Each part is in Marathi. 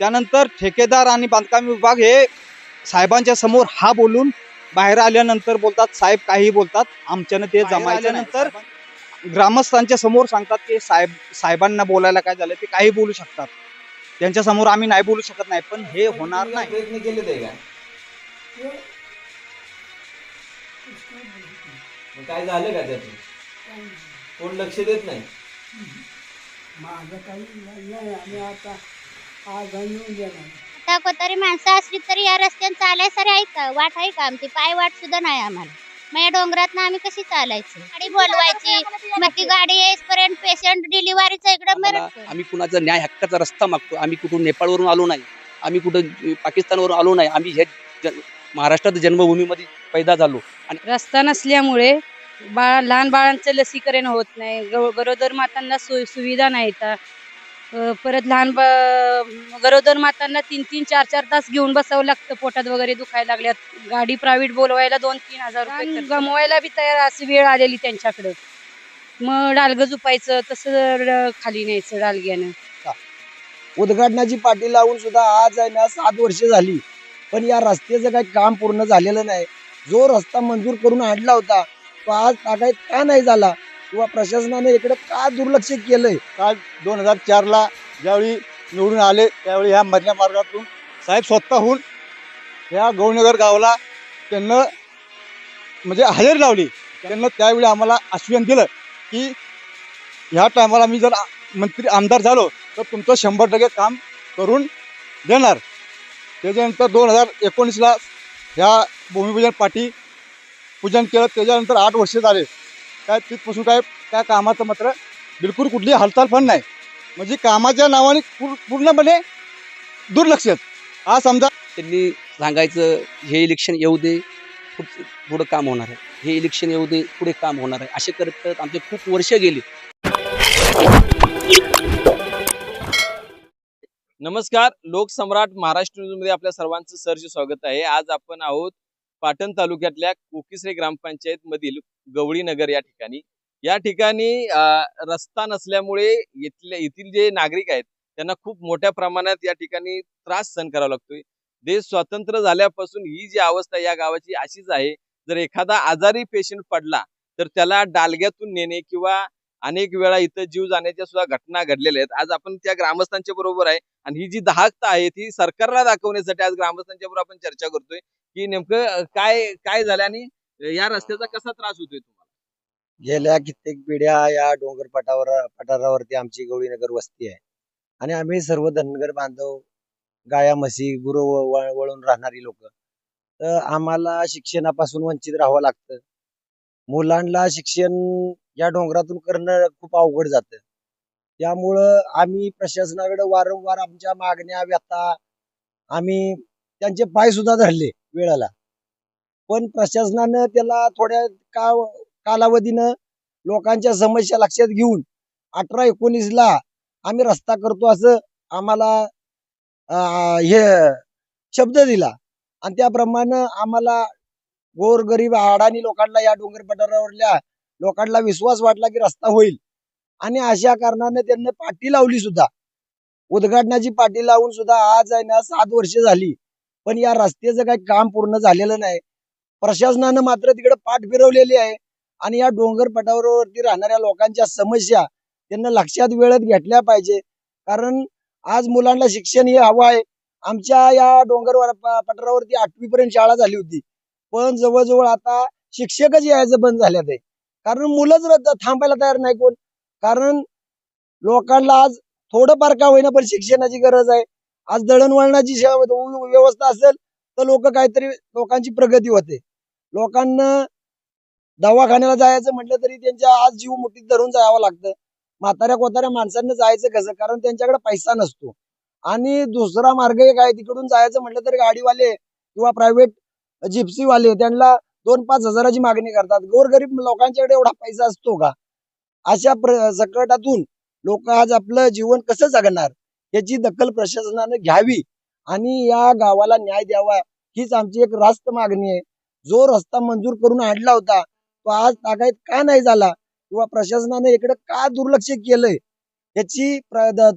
त्यानंतर ठेकेदार आणि बांधकाम विभाग हे साहेबांच्या समोर हा बोलून बाहेर आल्यानंतर बोलतात साहेब काही बोलतात. आमच्यानं ते बाहेर जमायचं आल्यानंतर नंतर ग्रामस्थांच्या समोर सांगतात की साहेब साहेबांना बोलायला काय झालं? ते काही बोलू शकतात. त्यांच्यासमोर आम्ही नाही बोलू शकत नाही पण हे होणार नाही. प्रयत्न केले ते का? मग काय झालं का त्यातून कोण लक्ष देत नाही? माझं काही नाही आम्ही आता आणि नाही आता कोतारी माणसं असली तरी या रस्त्याने चालायसारी आहे का? वाट आहे का आमची? पाय वाट सुद्धा नाही आम्हाला. मग या डोंगरात आम्ही कशी चालायची? गाडी बोलवायची मग ती गाडी येईपर्यंत पेशंट डिलिव्हरीचं इकडं मरत आम्ही कुणाचा न्याय हक्काचा रस्ता मागतो. आम्ही कुठून नेपाळवरून आलो नाही. आम्ही कुठं पाकिस्तानवरून आलो नाही. आम्ही हे महाराष्ट्रात जन्मभूमीमध्ये पैदा झालो. रस्ता नसल्यामुळे बाळा लहान बाळांचं लसीकरण होत नाही. गरोदर मातांना सोय सुविधा नाहीत. अं, परत लहान बा- गरोदर मातांना तीन तीन चार चार तास घेऊन बसावं लागतं पोटात वगैरे दुखायला लागल्यात. गाडी प्रायव्हेट बोलवायला दोन तीन हजार रुपये खर्च. गमवायला बी तयार अशी वेळ आलेली त्यांच्याकडे. मग डालगं झुपायचं तसं खाली न्यायचं डालग्यानं. उद्घाटनाची पाठी लावून सुद्धा आज आहे ना सात वर्ष झाली. पण या रस्त्याचं काही काम पूर्ण झालेलं नाही. जो रस्ता मंजूर करून आणला होता तो आज तागायत का नाही झाला. किंवा प्रशासनाने इकडे का दुर्लक्ष केलंय? काल दोन हजार चारला ज्यावेळी निवडून आले त्यावेळी ह्या मधल्या मार्गातून साहेब स्वतःहून ह्या गौनगर गावाला त्यांना म्हणजे हजेरी लावली. त्यांना त्यावेळी आम्हाला आश्वासन दिलं की ह्या टायमाला मी जर मंत्री आमदार झालो तर तुमचं शंभर टक्के काम करून देणार. त्याच्यानंतर दोन हजार एकोणीसला ह्या भूमिपूजन पाठी पूजन केलं. त्याच्यानंतर आठ वर्ष झाले. काय तिथपासून काय त्या कामाचं मात्र बिलकुल कुठली हालचाल पण नाही. म्हणजे कामाच्या नावाने पूर- पूर्णपणे दुर्लक्ष हा समजा त्यांनी सांगायचं हे इलेक्शन येऊ दे पुढ- पुढं काम होणार आहे. हे इलेक्शन येऊ दे पुढे काम होणार आहे. असे करत करत आमचे खूप वर्ष गेली. नमस्कार लोकसम्राट महाराष्ट्र न्यूजमध्ये आपल्या सर्वांचं सहर्ष स्वागत आहे. आज आपण आहोत पाटण तालुक्यातल्या कोकिसरे ग्रामपंचायत मधील गवळी नगर या ठिकाणी. या ठिकाणी रस्ता नसल्यामुळे इथले येथील जे नागरिक आहेत त्यांना खूप मोठ्या प्रमाणात या ठिकाणी त्रास सहन करावा लागतोय. देश स्वतंत्र झाल्यापासून ही जी अवस्था या गावाची अशीच आहे. जर एखादा आजारी पेशंट पडला तर त्याला डालग्यातून नेणे किंवा अनेक वेळा इथं जीव जाण्याच्या सुद्धा घटना घडलेल्या आहेत. आज आपण त्या ग्रामस्थांच्या बरोबर आहे आणि ही जी दाहकता आहे ती सरकारला दाखवण्यासाठी आज ग्रामस्थांच्या बरोबर आपण चर्चा करतोय. की नेमकं काय काय झालं आणि या रस्त्याचा कसा त्रास होतोय तुम्हाला? गेल्या कित्येक पिढ्या या डोंगर पटावर पठारावरती आमची गवळीनगर वस्ती आहे. आणि आम्ही सर्व धनगर बांधव गाया म्हशी गुरु वळून राहणारी लोक. तर आम्हाला शिक्षणापासून वंचित राहावं लागतं. मुलांना शिक्षण या डोंगरातून करणं खूप अवघड जातं. त्यामुळं आम्ही प्रशासनाकडे वारंवार आमच्या मागण्या व्यथा आम्ही त्यांचे पाय सुद्धा धरले वेळाला. पण प्रशासनानं त्याला थोड्या का कालावधीनं लोकांच्या समस्या लक्षात घेऊन अठरा एकोणीसला आम्ही रस्ता करतो असं आम्हाला हे शब्द दिला. आणि त्याप्रमाणे आम्हाला गोरगरीब अडाणी लोकांना या डोंगर पठारावरल्या लोकांना विश्वास वाटला की रस्ता होईल. आणि अशा कारणाने त्यांनी पाठी लावली सुद्धा. उद्घाटनाची पाठी लावून सुद्धा आज आहे ना सात वर्ष झाली. पण या रस्त्याचं काही काम पूर्ण झालेलं नाही. प्रशासनानं मात्र तिकडे पाठ फिरवलेली आहे. आणि या डोंगर पठारावरती राहणाऱ्या लोकांच्या समस्या त्यांना लक्षात वेळेत घेतल्या पाहिजे. कारण आज मुलांना शिक्षण हे हवं आहे. आमच्या या डोंगर पठारावरती आठवी पर्यंत शाळा झाली होती. पण जवळजवळ आता शिक्षकच यायचं बंद झाल्यात आहे कारण मुलंच रद्द- थांबायला तयार नाही कोण. कारण लोकांना आज थोडंफार का होईना पण शिक्षणाची गरज आहे. आज दळणवळणाची सेवा- व्यवस्था असेल तर लोक काहीतरी लोकांची प्रगती होते. लोकांना दवाखान्याला जायचं म्हटलं तरी त्यांच्या आज जीव मुठीत धरून जावं लागतं. म्हाताऱ्या कोताऱ्या माणसांना जायचं कसं? कारण त्यांच्याकडे पैसा नसतो. आणि दुसरा मार्ग एक आहे तिकडून जायचं म्हटलं तरी गाडीवाले किंवा प्रायव्हेट जिप्सीवाले त्यांना दोन पाच हजाराची मागणी करतात. गोरगरीब लोकांच्याकडे एवढा पैसा असतो का? अशा संकटातून लोक आज आपलं जीवन कसं जगणार? याची दखल प्रशासनाने घ्यावी आणि या गावाला न्याय द्यावा हीच आमची एक रास्त मागणी आहे. जो रस्ता मंजूर करून आणला होता तो आज तागायत का नाही झाला? किंवा प्रशासनाने इकडे का दुर्लक्ष केलंय? याची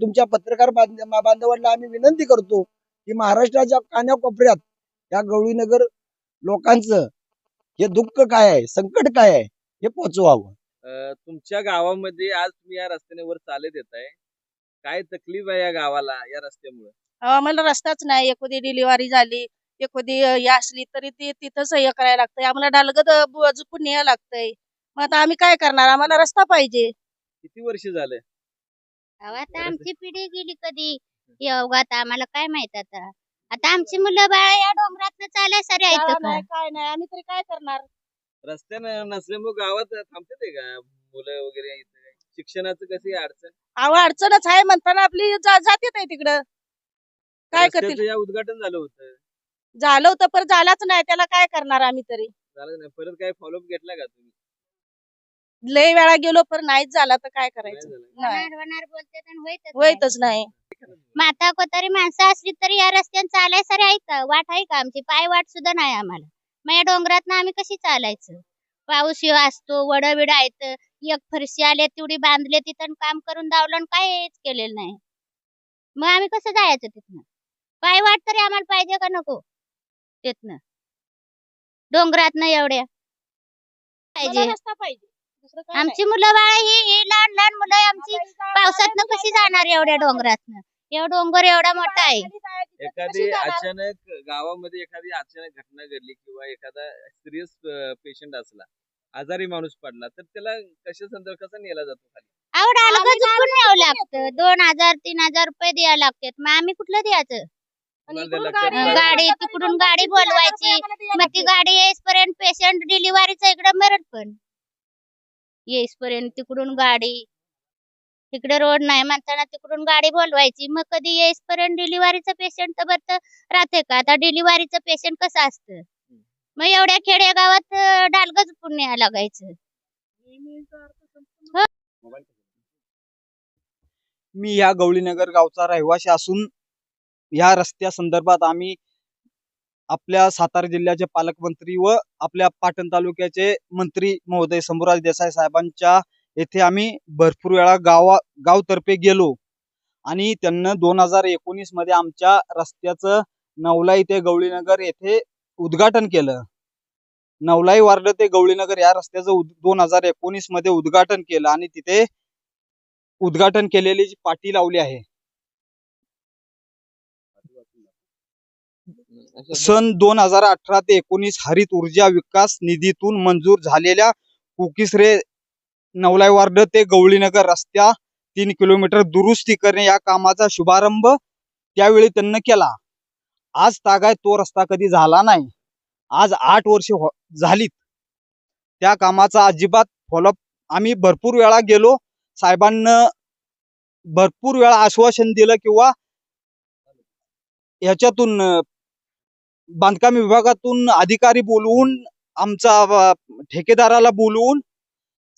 तुमच्या पत्रकार बांध- बांधवांना आम्ही विनंती करतो की महाराष्ट्राच्या कान्याकोपऱ्यात या गवळीनगर लोकांचं हे दुःख काय आहे? संकट काय आहे? हे पोचवावं. तुमच्या गावामध्ये आज तुम्ही या रस्त्याने वर चालत येत आहे काय तकलीफ आहे या गावाला या रस्त्यामुळे? आम्हाला रस्ताच नाही. एखादी डिलिव्हरी झाली एखादी हे असली तरी ती तिथंच हे करायला लागतंय. आम्हाला डालगत झुकून न्यायला लागतंय. मग आता आम्ही काय करणार? आम्हाला रस्ता पाहिजे. किती वर्ष झाले? अहो, आता आमची पिढी गेली कधी? योगात आम्हाला काय माहीत आता? आता आमची मुलं बाळ या डोंगरात चालाय सरी शाळा आहेत नाही काय नाही. आम्ही तरी काय करणार? रस्त्यानं नसल्यामुळे गावात थांबते का? मुलं वगैरे इथे? शिक्षणाचं कशी अडचण? अहो अडचणच आहे म्हणताना आपली जा- जाते नाही तिकडं. काय रस्त्याचं करतील? या उद्घाटन झालं होतं. झालं होतं पण झालाच नाही. त्याला काय करणार आम्ही तरी? झालं नाही. परत काय फॉलोअप घेतला का तुम्ही? लय वेळा गेलो पण नाहीच झाला तर काय नाही करायचं झालं. नाही. होणार होणार बोलते तर होईतच नाही. होईतच नाही. माता कोतारी माणसं असली तरी या रस्त्याने चालाय सरी आहे का? वाट आहे का आमची? पाय वाट सुद्धा नाही आम्हाला. मग या डोंगरात आम्ही कशी चालायचं? पाऊस येऊ असतो वड बिड आहेत. एक फरशी आले तेवढी बांधले तिथं काम करून दावलं आणि काहीच केलेलं नाही. मग आम्ही कसं जायचं तिथनं? पाय वाट तरी आम्हाला पाहिजे का नको? तिथनं डोंगरात एवढ्या. पाहिजे. रस्ता पाहिजे. दुसरं काय नाही. आमची मुलं बाळ ही ही लहान लहान मुलं आहे आमची पावसातनं कशी जाणार एवढ्या डोंगरातनं? एवढा डोंगर एवढा मोठा आहे. एखादी अचानक गावामध्ये एखादी अचानक घटना घडली किंवा एखादा सिरियस पेशंट असला आजारी माणूस पडला तर त्याला कशा संदर्भ कसा नेला जातो खाली? आवड आलं आम्ही गावी न्यावं लागतं. दोन हजार तीन हजार रुपये द्यावं लागतात. मग आम्ही कुठलं द्यायचं? गाडी- तिकडून गाडी बोलवायची. मग ती गाडी येईसपर्यंत पेशंट डिलिव्हरीचं इकडं मरत पण. येईसपर्यंत तिकडून गाडी. तिकडे रोड नाही म्हणताना तिकडून गाडी बोलवायची. मग कधी येईसपर्यंत डिलिव्हरीचं पेशंट तर बरं राहते का? आता डिलिव्हरीचं पेशंट कसं असतं? मग एवढ्या खेडेगावात डालगच पुण्या लागायचं. मी या गवळीनगर गावचा रहिवासी असून या रस्त्या संदर्भात आम्ही आपल्या सातारा जिल्ह्याचे पालकमंत्री व आपल्या पाटण तालुक्याचे मंत्री महोदय शंभूराज देसाई साहेबांच्या येथे आम्ही भरपूर वेळा गावा गावतर्फे गेलो. आणि त्यांना दोन हजार एकोणीसमध्ये आमच्या रस्त्याचं नवलाई ते गवळीनगर येथे उद्घाटन केलं. नवलाई वार्ड ते गवळीनगर या रस्त्याचं दोन हजार एकोणीसमध्ये उद्घाटन केलं आणि तिथे उद्घाटन केलेली जी पाटी लावली आहे. सन दोन हजार अठरा ते एकोणीस हरित ऊर्जा विकास निधीतून मंजूर झालेल्या कुकिसरे नवलाई वार्ड ते गवळीनगर रस्त्या तीन किलोमीटर दुरुस्ती करणे या कामाचा शुभारंभ त्यावेळी त्यांनी केला. आज तागाय तो रस्ता कधी झाला नाही. आज आठ वर्ष हो- झालीत. त्या कामाचा अजिबात फॉलोअप आम्ही भरपूर वेळा गेलो. साहेबांना भरपूर वेळा आश्वासन दिलं किंवा ह्याच्यातून बांधकाम विभागातून अधिकारी बोलवून आमचा ठेकेदाराला बोलवून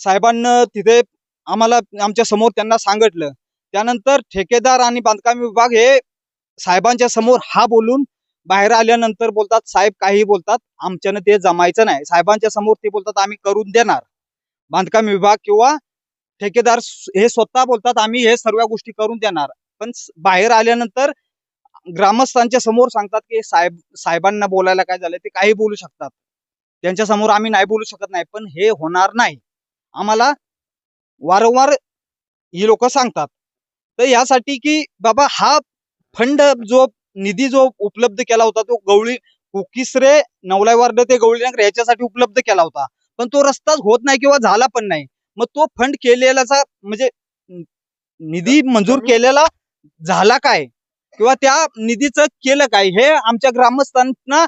साहेबांना तिथे आम्हाला आमच्यासमोर त्यांना सांगितलं. त्यानंतर ठेकेदार आणि बांधकाम विभाग हे साहेबांच्या समोर हा बोलून बाहेर आल्यानंतर बोलतात साहेब काही बोलतात आमच्यानं ते जमायचं नाही. साहेबांच्या समोर ते बोलतात आम्ही करून देणार. बांधकाम विभाग किंवा ठेकेदार हे स्वतः बोलतात आम्ही हे सर्व गोष्टी करून देणार. पण बाहेर आल्यानंतर ग्रामस्थांच्या समोर सांगतात की साहेब साहेबांना बोलायला काय झालं ते काही बोलू शकतात. त्यांच्यासमोर आम्ही नाही बोलू शकत नाही पण हे होणार नाही. आम्हाला वारंवार ही लोक सांगतात. तर यासाठी की बाबा हा फंड जो निधी जो उपलब्ध केला होता तो गवळी कोकिसरे नवलाई वार्ड ते गवळी नगर याच्यासाठी उपलब्ध केला होता. पण तो रस्ताच होत नाही किंवा झाला पण नाही. मग तो फंड केलेलाचा म्हणजे निधी मंजूर केलेला झाला काय? किंवा त्या निधीचं केलं काय? हे आमच्या ग्रामस्थांना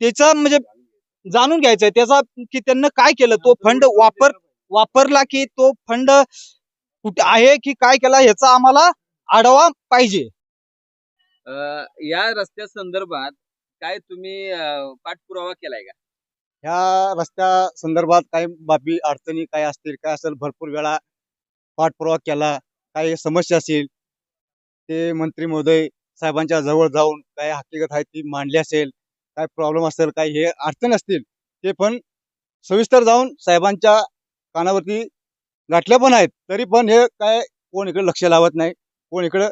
त्याचं म्हणजे जाणून घ्यायचंय. त्याचा की त्यांना काय केलं? तो फंड वापर वापरला की तो फंड कुठे आहे की काय केला याचा आम्हाला आढावा पाहिजे. या रस्त्या संदर्भात काय तुम्ही पाठपुरावा केलाय का? ह्या रस्त्या संदर्भात काही बाबी अडचणी काय असतील काय असेल भरपूर वेळा पाठपुरावा केला. काही समस्या असतील ते मंत्री महोदय साहेबांच्या जवळ जाऊन काय हकीकत आहे ती मांडली असेल काय प्रॉब्लेम असेल काय हे अडचण असतील ते पण सविस्तर जाऊन साहेबांच्या कानावरती गाठल्या पण आहेत. तरी पण हे काय कोण इकडे लक्ष लावत नाही कोण इकडे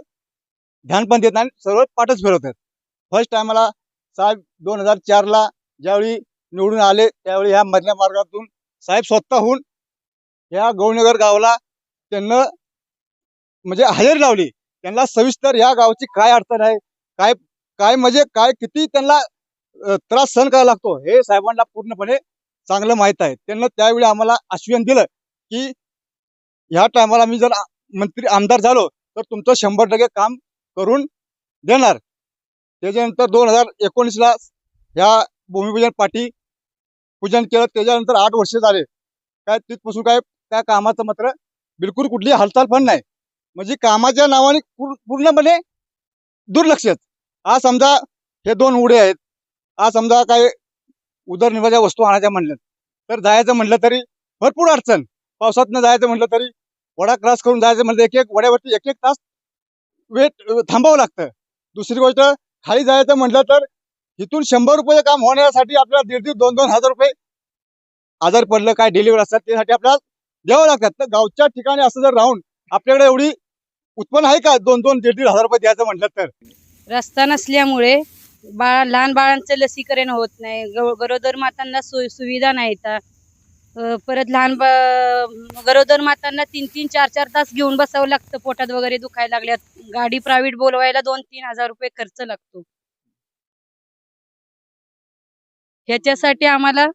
ध्यान पण देत नाही सर्व पाठच फिरवतात फर्स्ट टायमाला साहेब दोन हजार चारला ज्यावेळी निवडून आले त्यावेळी ह्या मधल्या मार्गातून साहेब स्वतःहून ह्या गौणगर गावाला त्यांना म्हणजे हजेरी लावली. त्यांना सविस्तर या गावची काय अडचण आहे काय काय म्हणजे काय किती त्यांना त्रास सहन करावा लागतो हे साहेबांना पूर्णपणे चांगलं माहीत आहे. त्यांना त्यावेळी आम्हाला आश्वासन दिलं की ह्या टायमाला मी जर मंत्री आमदार झालो तर तुमचं शंभर टक्के काम करून देणार. त्याच्यानंतर दोन हजार एकोणीसला ह्या भूमिपूजन पाठी पूजन केलं त्याच्यानंतर आठ वर्ष झाले. काय तिथपासून काय त्या कामाचं मात्र बिलकुल कुठली हालचाल पण नाही. म्हणजे कामाच्या नावाने पूर्ण- पूर्णपणे दुर्लक्षच आज समजा हे दोन उडे आहेत. आज समजा काय उदरनिर्वाहाच्या वस्तू आणायच्या म्हणलं तर जायचं म्हटलं तरी भरपूर अडचण. पावसातनं जायचं म्हटलं तरी वडा क्रॉस करून जायचं म्हटलं एक एक वड्यावरती एक एक तास वेट थांबावं लागतं. दुसरी गोष्ट खाली जायचं म्हटलं तर इथून शंभर रुपये काम होण्यासाठी आपल्याला दीड दीड दोन दोन हजार रुपये आजार पडलं काय डिलिव्हरी असतात त्यासाठी आपल्याला द्यावं लागतात. तर गावच्या ठिकाणी असं जर राहून आपल्याकडे एवढी उत्पन्न आहे का? दोन दोन दीड दीड हजार रुपये द्यायचं म्हटलं तर? रस्ता नसल्यामुळे बाळा लहान बाळांचं लसीकरण होत नाही. गरोदर मातांना सोय सुविधा नाही परत लहान बा- गरोदर मातांना तीन तीन चार चार तास घेऊन बसावं लागतं. पोटात वगैरे दुखायला लागल्यात. गाडी प्रायव्हेट बोलवायला दोन तीन हजार रुपये खर्च लागतो. ह्याच्यासाठी आम्हाला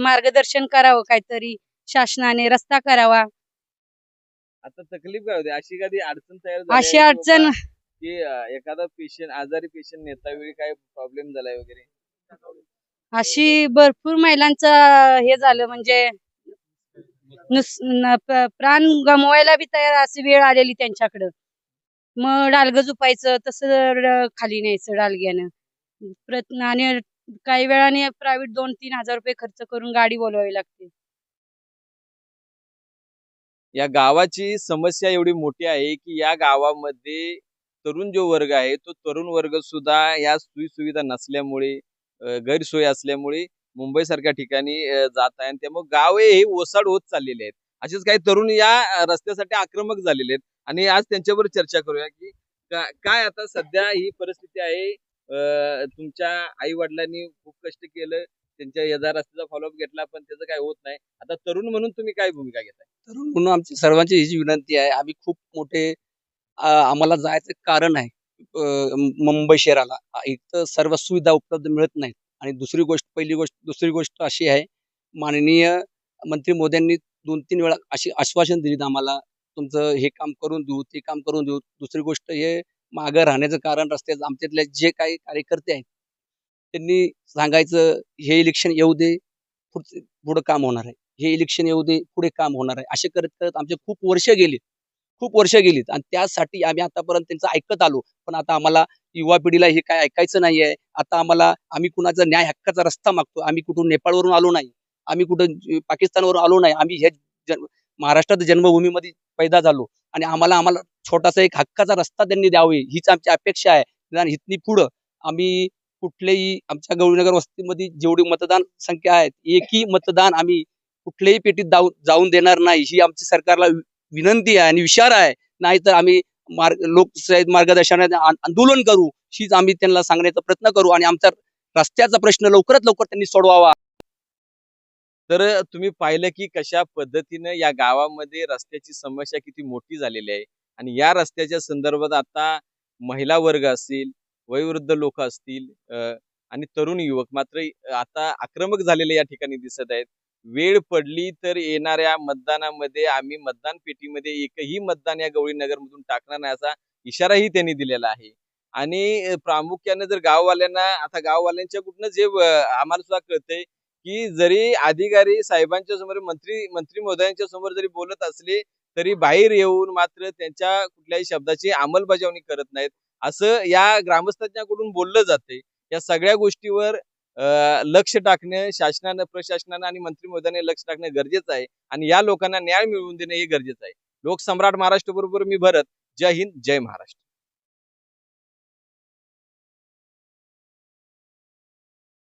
मार्गदर्शन करावं. काहीतरी शासनाने रस्ता करावा. आता तकलीफ काय होते? अशी कधी अडचण तयार झाली अशी आहे की अडचण की अं, एखादा पेशंट आजारी पेशंट नेता वेळी काय प्रॉब्लेम झालाय वगैरे? अशी भरपूर महिलांचं हे झालं म्हणजे नुस न- प- प्राण गमवायला बी तयार अशी वेळ आलेली त्यांच्याकडं. मग डालगं झुपायचं तसं खाली न्यायचं डालग्यानं. प्रयत्न आणि काही वेळाने प्रायव्हेट दोन तीन हजार रुपये खर्च करून गाडी बोलवावी लागते. या गावाची समस्या एवढी मोठी आहे की या गावामध्ये तरुण जो वर्ग आहे तो तरुण वर्ग सुद्धा या सोयी सुविधा नसल्यामुळे गैरसोय असल्यामुळे मुंबई सारख्या ठिकाणी जात आहे. आणि त्यामुळे गावे हे ओसाड होत चाललेले आहेत. असेच काही तरुण या रस्त्यासाठी आक्रमक झालेले आहेत. आणि आज त्यांच्यावर चर्चा करूया की काय आता सध्या ही परिस्थिती आहे. अं, तुमच्या आई वडिलांनी खूप कष्ट केलं. त्यांच्या यदा रस्त्याचा फॉलोअप घेतला पण त्याचं काय होत नाही. आता तरुण म्हणून तुम्ही काय भूमिका घेताय? तरुण म्हणून आमची सर्वांची ही जी विनंती आहे. आम्ही खूप मोठे आम्हाला जायचं कारण आहे मुंबई शहराला. एक तर सर्व सुविधा उपलब्ध मिळत नाहीत. आणि दुसरी गोष्ट पहिली गोष्ट दुसरी गोष्ट अशी आहे माननीय मंत्री मोद्यांनी दोन तीन वेळा अशी आश्वासन दिलीत आम्हाला तुमचं हे काम करून देऊ ते काम करून देऊ. दुसरी गोष्ट हे मागं राहण्याचं कारण रस्त्याचं आमच्यातले जे काही कार्यकर्ते आहेत त्यांनी सांगायचं हे इलेक्शन येऊ दे पुढचं पुढं काम होणार आहे. हे इलेक्शन येऊ दे पुढे काम होणार आहे. असे करत करत आमचे खूप वर्ष गेलीत. खूप वर्ष गेलीत. आणि त्यासाठी आम्ही आतापर्यंत त्यांचं ऐकत आलो. पण आता आम्हाला युवा पिढीला हे काय ऐकायचं नाहीये. आता आम्हाला आम्ही कुणाचा न्याय हक्काचा रस्ता मागतो आम्ही कुठून नेपाळवरून आलो नाही. आम्ही कुठं पाकिस्तानवरून आलो नाही. आम्ही हे जन महाराष्ट्रात जन्मभूमीमध्ये पैदा झालो. आणि आम्हाला आम्हाला छोटासा एक हक्काचा रस्ता त्यांनी द्यावे. हीच आमची अपेक्षा आहे. निदान इथनी पुढं आम्ही कुठलेही आमच्या गौरीनगर वस्तीमध्ये जेवढी मतदान संख्या आहे एकही मतदान आम्ही कुठल्याही पेटीत जाऊ जाऊन देणार नाही. ही आमची सरकारला विनंती आहे आणि विचार आहे. नाहीतर आम्ही मार्ग लोकशाही मार्गदर्शनाने आंदोलन करू हीच आम्ही त्यांना सांगण्याचा प्रयत्न करू आणि आमचा रस्त्याचा प्रश्न लवकरात लवकर त्यांनी सोडवावा. तर तुम्ही पाहिलं की कशा पद्धतीनं या गावामध्ये रस्त्याची समस्या किती मोठी झालेली आहे आणि या रस्त्याच्या संदर्भात आता महिला वर्ग असतील वयोवृद्ध लोक असतील आणि तरुण युवक मात्र आता आक्रमक झालेले या ठिकाणी दिसत आहेत. वेळ पडली तर येणाऱ्या मतदानामध्ये आम्ही मतदान पेटीमध्ये एकही मतदान या गवळी नगर मधून टाकणार नाही असा इशाराही त्यांनी दिलेला आहे. आणि प्रामुख्याने जर गाववाल्यांना आता गाववाल्यांच्या कुठनं जे आम्हाला सुद्धा कळतंय की जरी अधिकारी साहेबांच्या समोर मंत्री मंत्री महोदयांच्या समोर जरी बोलत असले तरी बाहेर येऊन मात्र त्यांच्या कुठल्याही शब्दाची अंमलबजावणी करत नाहीत. असं या ग्रामस्थांकडून बोललं जाते. या सगळ्या गोष्टीवर लक्ष टाकणं शासनानं प्रशासनानं आणि मंत्री महोदयाने लक्ष टाकणं गरजेचं आहे आणि या लोकांना न्याय मिळवून देणं हे गरजेचं आहे. लोकसम्राट महाराष्ट्र बरोबर मी भरत. जय हिंद जय महाराष्ट्र.